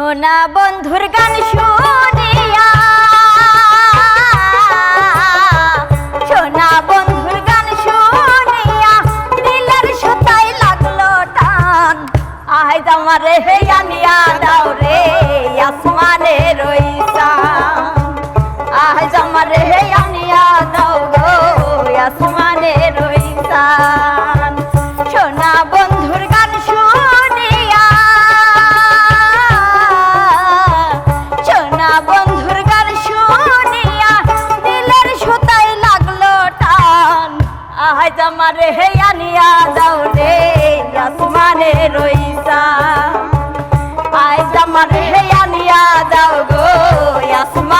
সোনা বন্ধুর গান শুনিয়া। সোনা বন্ধুর গান শুনিয়া, দিলের সুতাই লাগল টান। আহাই জামারে হে আনিয়া দাও রে, আসমানে রইসা। আহাই জামারে হে আনিয়া দাও গো, আসমানে আহাজ আমার হে আনিয়া দাও রে, আসমানে রইসা। আজ আমার হে আনিয়া দাও গো, আসমানে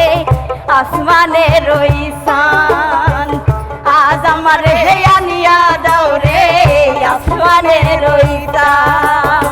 আসমানে রইসান আজ আমার হেয়ানিয়া দৌরে আসমানে রইসান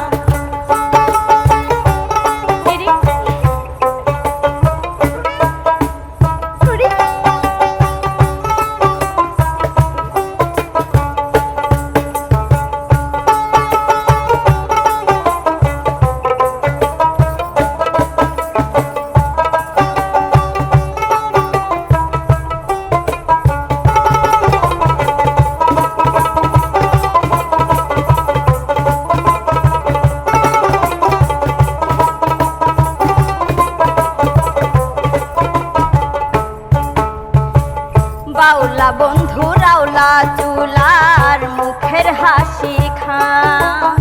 বাউলা বন্ধু রাউলা চুলার মুখের হাসি খান।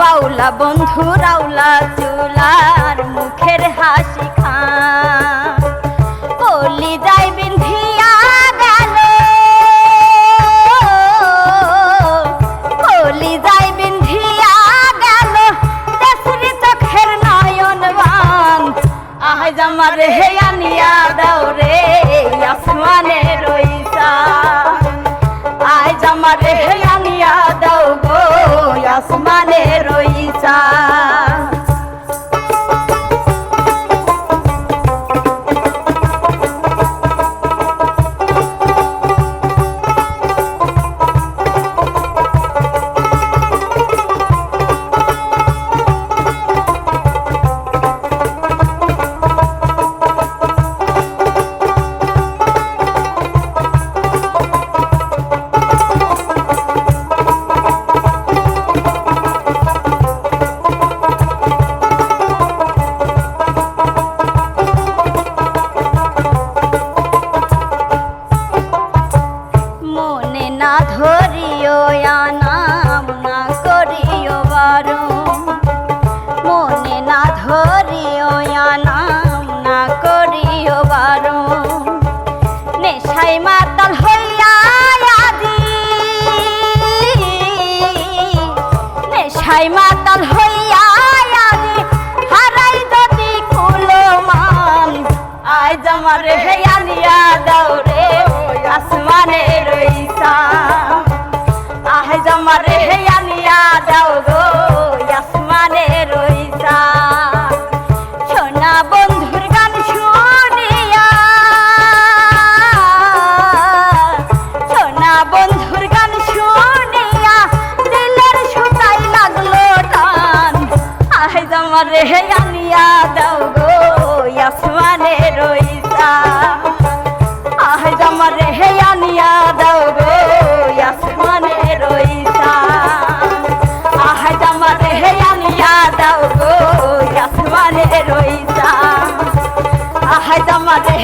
বাউলা বন্ধু রাউলা চুলার মুখের হাসি খান। কলি যাই বিন্ধিয়া গেল। কলি যাই বিন্ধিয়া গেল। দেশরি চোখের নয়ন বান আহাই জামার হে আনিয়া দাও আসমানে রইসা 我要。আমারে আনিয়া দাও গো, আসমানে রইসা। আহাজ আমারে আনিয়া দাও গো, আসমানে রইসা। আহাজ আমারে আনিয়া দাও গো, আসমানে রইসা। আহাজ আমারে